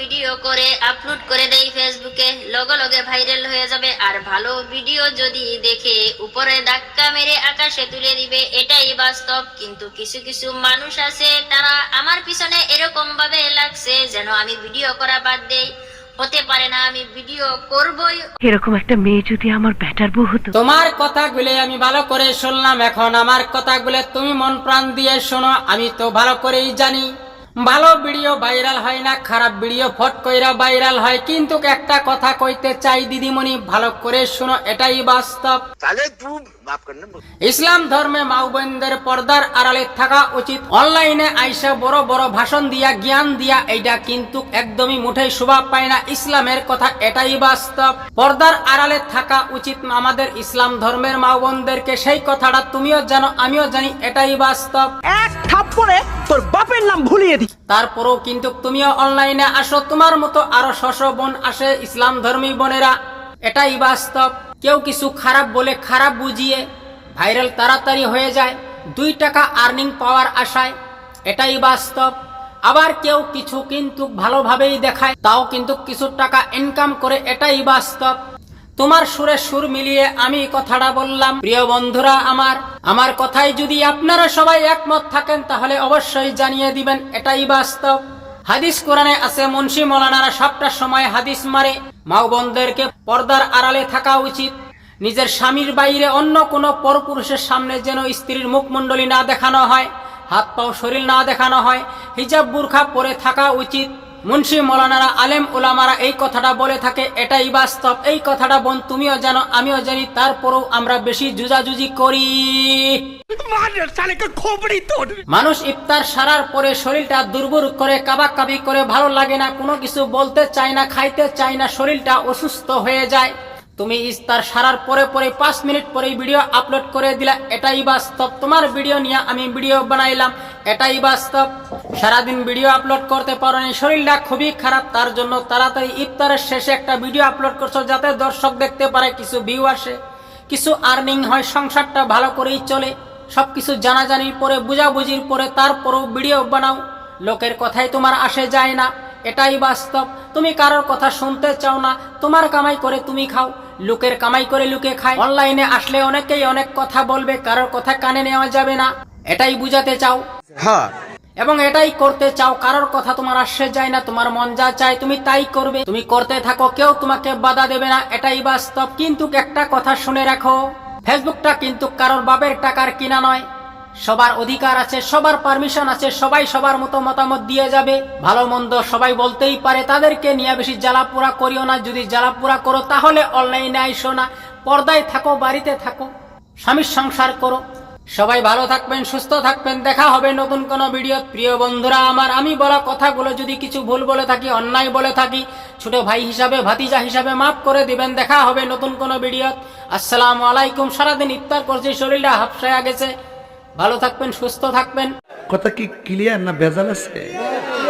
Video করে upload করে দেই ফেসবুকে লগে লগে ভাইরাল হয়ে যাবে। আর ভালো ভিডিও যদি দেখে উপরে ধাক্কা মেরে আকাশে তুলে দিবে এটাই বাস্তব। কিন্তু কিছু কিছু মানুষ আছে তারা আমার পিছনে এরকম ভাবে লাগছে যেন আমি ভিডিও করা বাদ দেই। হতে পারে না আমি ভিডিও করবই। এরকম একটা মেয়ে যদি আমার ব্যাটার বউ হতো? তোমার কথাগুলো আমি ভালো করে শুনলাম এখন। আমার কথাগুলো তুমি মন প্রাণ দিয়ে শোনো আমি তো ভালো করেই জানি। ভালো ভিডিও ভাইরাল হয় না খারাপ ভিডিও ফট কইরা ভাইরাল হয়। কিন্তু একটা কথা কইতে চাই দিদিমণি ভালো করে শুনো এটাই বাস্তব। ইসলাম ধর্মে মাউবেনদের পর্দার আড়ালে থাকা উচিত। অনলাইনে আইসা বড় বড় ভাষণ দিয়া জ্ঞান দিয়া এইটা কিন্তু একদমই মুঠেই শোভা পায় না। ইসলামের কথা এটাই বাস্তব। পর্দার আড়ালে থাকা উচিত আমাদের ইসলাম ধর্মের মাউবনদেরকে সেই কথাটা তুমিও জানো আমিও জানি এটাই বাস্তব। এক থাপ্পড়ে তোর বাপের নাম ভুলিয়ে তারপরেও কিন্তু তুমিও অনলাইনে আসো, তোমার মতো আরও শশ বোন আসে ইসলাম ধর্মী বোনেরা। এটাই বাস্তব। কেউ কিছু খারাপ বলে খারাপ বুঝিয়ে ভাইরাল তাড়াতাড়ি হয়ে যায়, দুই টাকা আর্নিং পাওয়ার আশায়। এটাই বাস্তব। আবার কেউ কিছু কিন্তু ভালোভাবেই দেখায়, তাও কিন্তু কিছু টাকা ইনকাম করে, এটাই বাস্তব। তোমার সুরে সুর মিলিয়ে আমি কথাটা বললাম। প্রিয় বন্ধুরা আমার আমার কথাই যদি আপনারা সবাই একমত থাকেন, তাহলে অবশ্যই জানিয়ে দিবেন, এটাই বাস্তব। হাদিস কোরআনে আছে, মুন্সি মৌলানারা সবটা সময় হাদিস মারে, মাও বোনদেরকে পর্দার আড়ালে থাকা উচিত। নিজের স্বামীর বাইরে অন্য কোনো পরপুরুষের সামনে যেন স্ত্রীর মুখমণ্ডলী না দেখানো হয় হাত পাও শরীর না দেখানো হয়, হিজাব বুরখা পরে থাকা উচিত। মুন্সি মৌলানারা আলেম ওলামারা এই কথাটা বলে থাকে এটাই বাস্তব। এই কথাটা বোন তুমিও জানো আমিও জানি তারপরেও আমরা বেশি জুজাজুজি করি। মানুষ ইফতার সারার পরে শরীরটা দুর্বল করে কাবাকাবি করে ভালো লাগে না কোনো কিছু বলতে চায় না খাইতে চায় না শরীরটা অসুস্থ হয়ে যায়। তুমি ইফতার সারার পরে পরে পাঁচ মিনিট পরে ভিডিও আপলোড করে দিলা এটাই বাস্তব। তোমার ভিডিও নিয়ে আমি ভিডিও বানাইলাম। এটাই বাস্তব। সারাদিন ভিডিও আপলোড করতে পারো না শরীরটা খুবই খারাপ, তার জন্য তাড়াতাড়ি ইফতারের শেষে একটা ভিডিও আপলোড করছ যাতে দর্শক দেখতে পারে কিছু ভিউ আসে, কিছু আর্নিং হয়, সংসারটা ভালো করেই চলে, সবকিছু জানাজানির পরে, বুঝাবুঝির পরে, তারপরেও ভিডিও বানাও। লোকের কথাই তোমার আসে যায় না, এটাই বাস্তব। তুমি কারোর কথা শুনতে চাও না, তোমার কামাই করে তুমি খাও, লোকের কামাই করে লুকে খায়। অনলাইনে আসলে অনেকেই অনেক কথা বলবে, কারোর কথা কানে নেওয়া যাবে না, এটাই বুঝাতে চাও। हाँ এবং এটাই করতে চাও, কারোর কথা তোমার আসে যায় না, তোমার মন যা চায়, তুমি তাই করবে। তুমি করতে থাকো, কেউ তোমাকে বাধা দেবে না, এটাই বাস্তব। কিন্তু একটা কথা শুনে রাখো, ফেসবুকটা কিন্তু কারোর বাপের টাকার কিনা নয়। সবার অধিকার আছে, সবার পারমিশন আছে, সবাই সবার মতো মতামত দিয়ে যাবে। ভালো মন্দ সবাই বলতেই পারে, তাদেরকে নিয়ে বেশি জ্বালাপোড়া করিও না। যদি জ্বালাপোড়া করো, তাহলে অনলাইনে আইসো না, পর্দায় থাকো, বাড়িতে থাকো, স্বামীর সংসার করো। সবাই ভালো থাকবেন, সুস্থ থাকবেন। দেখা হবে নতুন কোনো ভিডিও প্রিয় বন্ধুরা, আমার আমি বলা কথাগুলো যদি কিছু ভুল বলে থাকি, অন্যায় বলে থাকি, ছোট ভাই হিসাবে, ভাতিজা হিসাবে মাফ করে দিবেন। দেখা হবে নতুন কোনো ভিডিও আসসালাম আলাইকুম। সারাদিন ইফতার করছি, শরীরটা হাফসায়া গেছে। ভালো থাকবেন, সুস্থ থাকবেন। কথা কি ক্লিয়ার না ভেজাল আছে?